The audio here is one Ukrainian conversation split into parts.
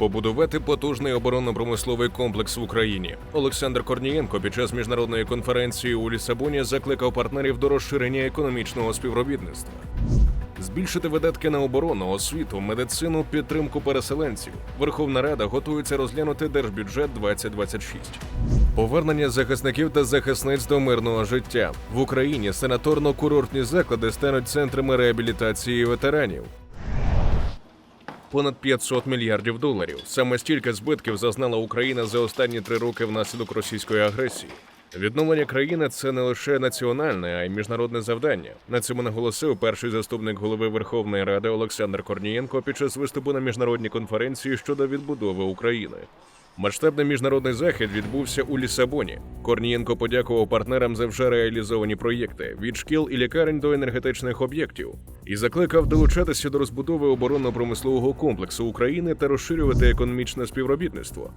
Побудувати потужний оборонно-промисловий комплекс в Україні. Олександр Корнієнко під час міжнародної конференції у Лісабоні закликав партнерів до розширення економічного співробітництва. Збільшити видатки на оборону, освіту, медицину, підтримку переселенців. Верховна Рада готується розглянути держбюджет 2026. Повернення захисників та захисниць до мирного життя в Україні. Санаторно-курортні заклади стануть центрами реабілітації ветеранів. Понад 500 мільярдів доларів. Саме стільки збитків зазнала Україна за останні три роки внаслідок російської агресії. Відновлення країни це не лише національне, а й міжнародне завдання. На цьому наголосив перший заступник голови Верховної Ради Олександр Корнієнко під час виступу на міжнародній конференції щодо відбудови України. Масштабний міжнародний захід відбувся у Лісабоні. Корнієнко подякував партнерам за вже реалізовані проєкти від шкіл і лікарень до енергетичних об'єктів і закликав долучатися до розбудови оборонно-промислового комплексу України та розширювати економічне співробітництво.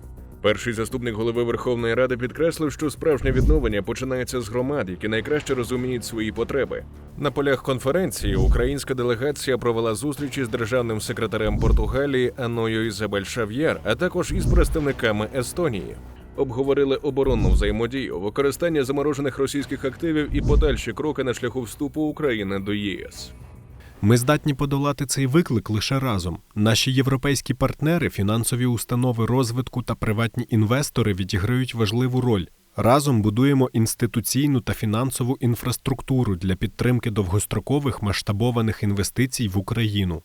Перший заступник голови Верховної Ради підкреслив, що справжнє відновлення починається з громад, які найкраще розуміють свої потреби. На полях конференції українська делегація провела зустрічі з державним секретарем Португалії Аною Ізабель Шав'єр, а також із представниками Естонії. Обговорили оборонну взаємодію, використання заморожених російських активів і подальші кроки на шляху вступу України до ЄС. Ми здатні подолати цей виклик лише разом. Наші європейські партнери, фінансові установи розвитку та приватні інвестори відіграють важливу роль. Разом будуємо інституційну та фінансову інфраструктуру для підтримки довгострокових масштабованих інвестицій в Україну.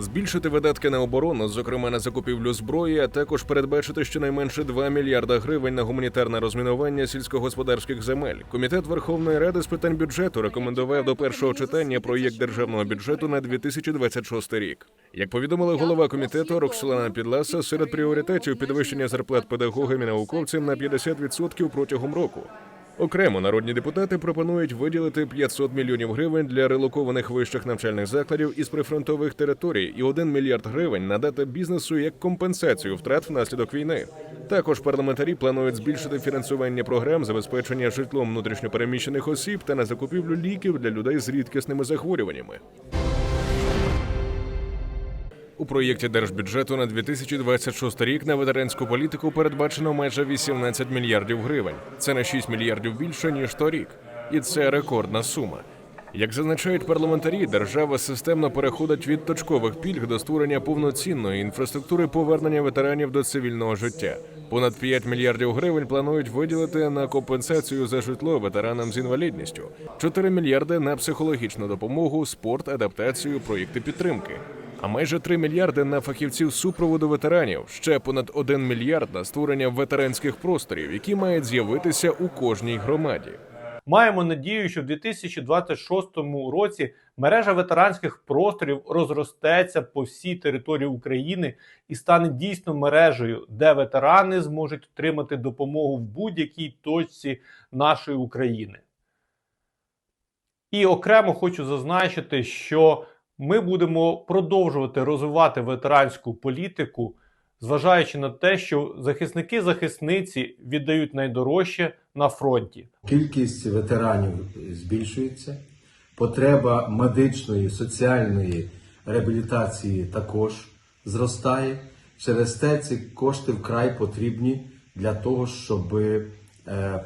Збільшити видатки на оборону, зокрема на закупівлю зброї, а також передбачити щонайменше 2 мільярда гривень на гуманітарне розмінування сільськогосподарських земель. Комітет Верховної Ради з питань бюджету рекомендував до першого читання проєкт державного бюджету на 2026 рік. Як повідомила голова комітету Роксолана Підласа, серед пріоритетів підвищення зарплат педагогам і науковцям на 50% протягом року. Окремо народні депутати пропонують виділити 500 мільйонів гривень для релокованих вищих навчальних закладів із прифронтових територій і 1 мільярд гривень надати бізнесу як компенсацію втрат внаслідок війни. Також парламентарі планують збільшити фінансування програм забезпечення житлом внутрішньопереміщених осіб та на закупівлю ліків для людей з рідкісними захворюваннями. У проєкті держбюджету на 2026 рік на ветеранську політику передбачено майже 18 мільярдів гривень. Це на 6 мільярдів більше ніж торік, і це рекордна сума. Як зазначають парламентарі, держава системно переходить від точкових пільг до створення повноцінної інфраструктури повернення ветеранів до цивільного життя. Понад 5 мільярдів гривень планують виділити на компенсацію за житло ветеранам з інвалідністю, 4 мільярди на психологічну допомогу, спорт, адаптацію, проєкти підтримки. А майже 3 мільярди на фахівців супроводу ветеранів, ще понад 1 мільярд на створення ветеранських просторів, які мають з'явитися у кожній громаді. Маємо надію, що в 2026 році мережа ветеранських просторів розростеться по всій території України і стане дійсно мережею, де ветерани зможуть отримати допомогу в будь-якій точці нашої України. І окремо хочу зазначити, що ми будемо продовжувати розвивати ветеранську політику, зважаючи на те, що захисники-захисниці віддають найдорожче на фронті. Кількість ветеранів збільшується, потреба медичної, соціальної реабілітації також зростає. Через те ці кошти вкрай потрібні для того, щоб е,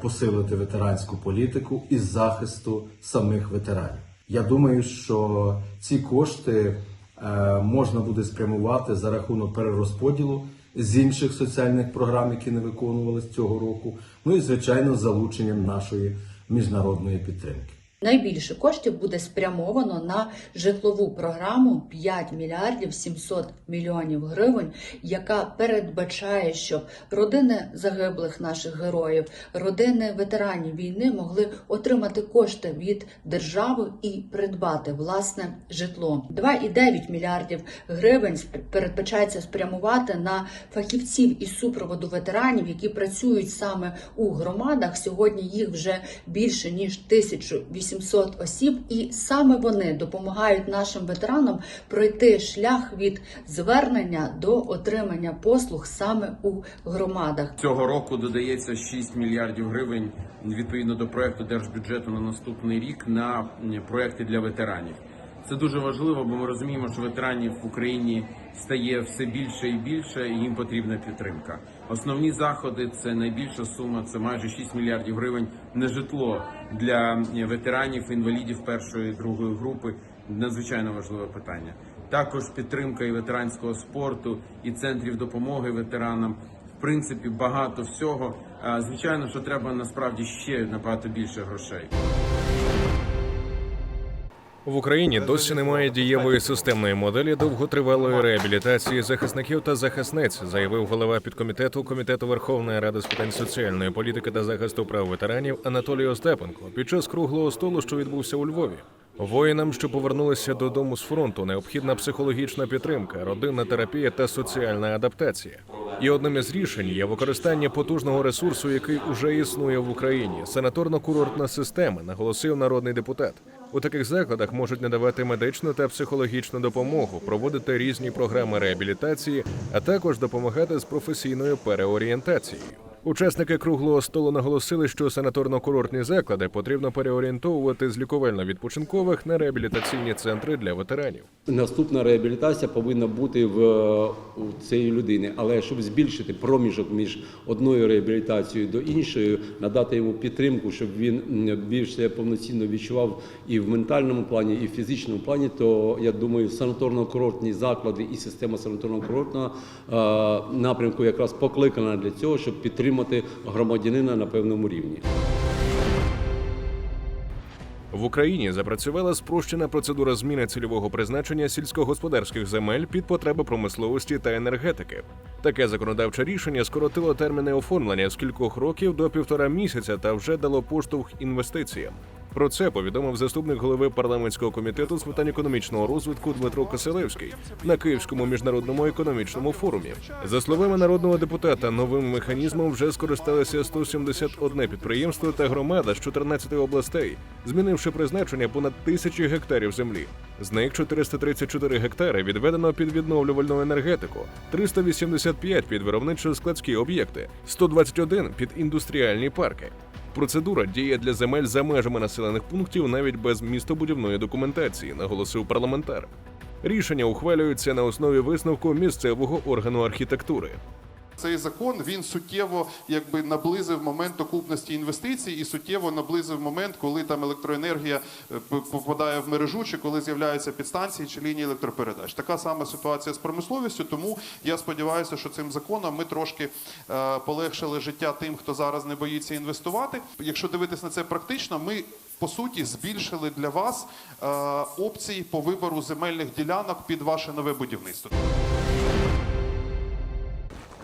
посилити ветеранську політику і захисту самих ветеранів. Я думаю, що ці кошти е, можна буде спрямувати за рахунок перерозподілу з інших соціальних програм, які не виконувалися цього року. Ну і звичайно, залученням нашої міжнародної підтримки. Найбільше коштів буде спрямовано на житлову програму 5 мільярдів 700 мільйонів гривень, яка передбачає, щоб родини загиблих наших героїв, родини ветеранів війни могли отримати кошти від держави і придбати власне житло. 2,9 мільярдів гривень передбачається спрямувати на фахівців із супроводу ветеранів, які працюють саме у громадах. Сьогодні їх вже більше ніж 1800 осіб, і саме вони допомагають нашим ветеранам пройти шлях від звернення до отримання послуг саме у громадах. Цього року додається 6 мільярдів гривень відповідно до проекту держбюджету на наступний рік на проекти для ветеранів. Це дуже важливо, бо ми розуміємо, що ветеранів в Україні стає все більше і більше, і їм потрібна підтримка. Основні заходи це найбільша сума, це майже 6 мільярдів гривень на житло для ветеранів, інвалідів першої і другої групи. Надзвичайно важливе питання. Також підтримка і ветеранського спорту, і центрів допомоги ветеранам. В принципі, багато всього. Звичайно, що треба насправді ще набагато більше грошей. В Україні досі немає дієвої системної моделі довготривалої реабілітації захисників та захисниць, заявив голова підкомітету комітету Верховної Ради з питань соціальної політики та захисту прав ветеранів Анатолій Остапенко під час круглого столу, що відбувся у Львові. Воїнам, що повернулися додому з фронту, необхідна психологічна підтримка, родинна терапія та соціальна адаптація. І одним із рішень є використання потужного ресурсу, який уже існує в Україні санаторно-курортна система, наголосив народний депутат. У таких закладах можуть надавати медичну та психологічну допомогу, проводити різні програми реабілітації, а також допомагати з професійною переорієнтацією. Учасники круглого столу наголосили, що санаторно-курортні заклади потрібно переорієнтовувати з лікувально-відпочинкових на реабілітаційні центри для ветеранів. Наступна реабілітація повинна бути в у цієї людини, але щоб збільшити проміжок між одною реабілітацією до іншої, надати йому підтримку, щоб він більше повноцінно відчував і в ментальному плані, і в фізичному плані, то я думаю, санаторно-курортні заклади і система санаторно-курортного напрямку якраз покликана для цього, щоб підтримати громадянина на певному рівні. В Україні запрацювала спрощена процедура зміни цільового призначення сільськогосподарських земель під потреби промисловості та енергетики. Таке законодавче рішення скоротило терміни оформлення з кількох років до півтора місяця та вже дало поштовх інвестиціям. Про це повідомив заступник голови парламентського комітету з питань економічного розвитку Дмитро Киселевський на Київському міжнародному економічному форумі. За словами народного депутата, новим механізмом вже скористалися 171 підприємство та громада з 14 областей, змінивши призначення понад тисячі гектарів землі. З них 434 гектари відведено під відновлювальну енергетику, 385 під виробничо-складські об'єкти, 121 під індустріальні парки. Процедура діє для земель за межами населених пунктів навіть без містобудівної документації, наголосив парламентар. Рішення ухвалюються на основі висновку місцевого органу архітектури. Цей закон він суттєво якби наблизив момент окупності інвестицій і суттєво наблизив момент, коли там електроенергія е, попадає в мережу, чи коли з'являються підстанції чи лінії електропередач. Така сама ситуація з промисловістю. Тому я сподіваюся, що цим законом ми трошки е, полегшили життя тим, хто зараз не боїться інвестувати. Якщо дивитись на це практично, ми. По суті, збільшили для вас е, опції по вибору земельних ділянок під ваше нове будівництво.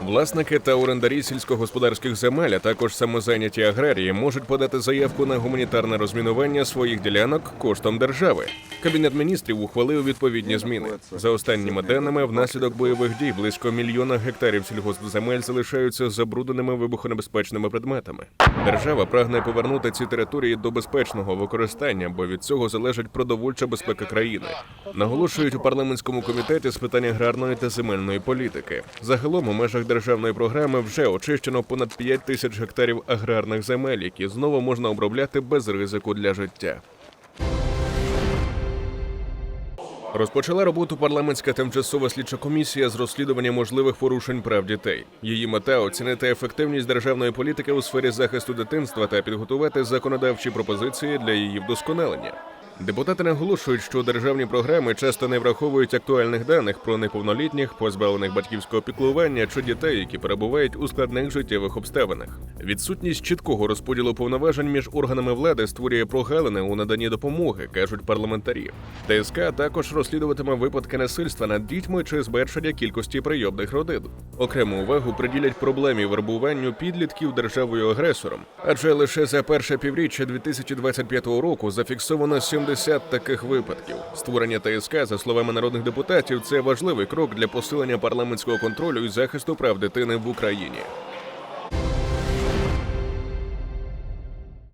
Власники та орендарі сільськогосподарських земель, а також самозайняті аграрії можуть подати заявку на гуманітарне розмінування своїх ділянок коштом держави. Кабінет міністрів ухвалив відповідні зміни. За останніми даними, внаслідок бойових дій близько мільйона гектарів сільгоспземель залишаються забрудненими вибухонебезпечними предметами. Держава прагне повернути ці території до безпечного використання, бо від цього залежить продовольча безпека країни. Наголошують у парламентському комітеті з питань аграрної та земельної політики. Загалом у межах державної програми вже очищено понад 5 тисяч гектарів аграрних земель, які знову можна обробляти без ризику для життя. Розпочала роботу парламентська тимчасова слідча комісія з розслідування можливих порушень прав дітей. Її мета оцінити ефективність державної політики у сфері захисту дитинства та підготувати законодавчі пропозиції для її вдосконалення. Депутати наголошують, що державні програми часто не враховують актуальних даних про неповнолітніх, позбавлених батьківського піклування чи дітей, які перебувають у складних життєвих обставинах. Відсутність чіткого розподілу повноважень між органами влади створює прогалини у наданні допомоги, кажуть парламентарі. ТСК також розслідуватиме випадки насильства над дітьми чи зменшення кількості прийомних родин. Окрему увагу приділять проблемі вербуванню підлітків державою агресором, адже лише за перше півріччя 2025 року зафіксовано 70 таких випадків. Створення ТСК, за словами народних депутатів, це важливий крок для посилення парламентського контролю і захисту прав дитини в Україні.